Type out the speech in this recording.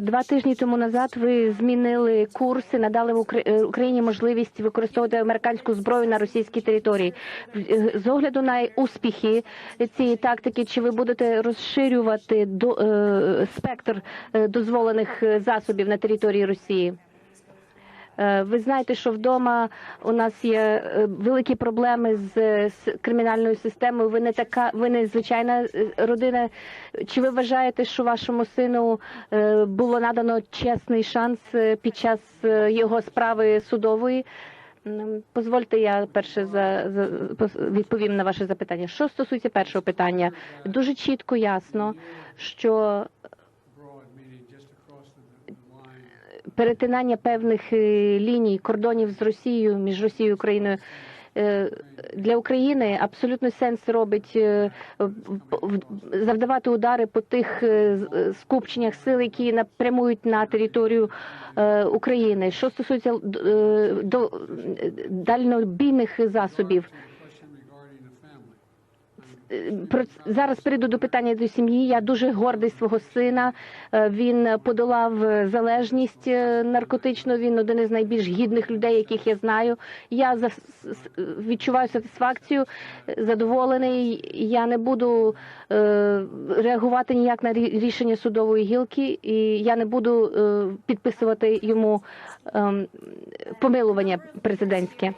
Два тижні тому назад ви змінили курси, надали в е, Україні можливість використовувати американську зброю на російській території. В- З огляду на успіхи цієї тактики, чи ви будете розширювати до, е, спектр е, дозволених е, засобів на території Росії? Е, Ви знаєте, що вдома у нас є е, великі проблеми з, кримінальною системою. Ви не така, ви не звичайна е, родина. Чи ви вважаєте, що вашому сину було надано чесний шанс під час його справи судової? Позвольте, я перше за, за відповім на ваше запитання. Що стосується першого питання, дуже чітко ясно, що перетинання певних е, ліній кордонів з Росією між Росією і Україною е, для України абсолютно сенс робить е, завдавати удари по тих скупченнях сил, які напрямують на територію України. Що стосується до дальнобійних засобів. Зараз перейду до питання до сім'ї. Я дуже гордий свого сина. Е, Він подолав е, залежність е, наркотичну. Він один із найбільш гідних людей, яких я знаю. Я відчуваю сатисфакцію, задоволений. Я не буду реагувати ніяк на рішення судової гілки, і я не буду підписувати йому ем, помилування президентське.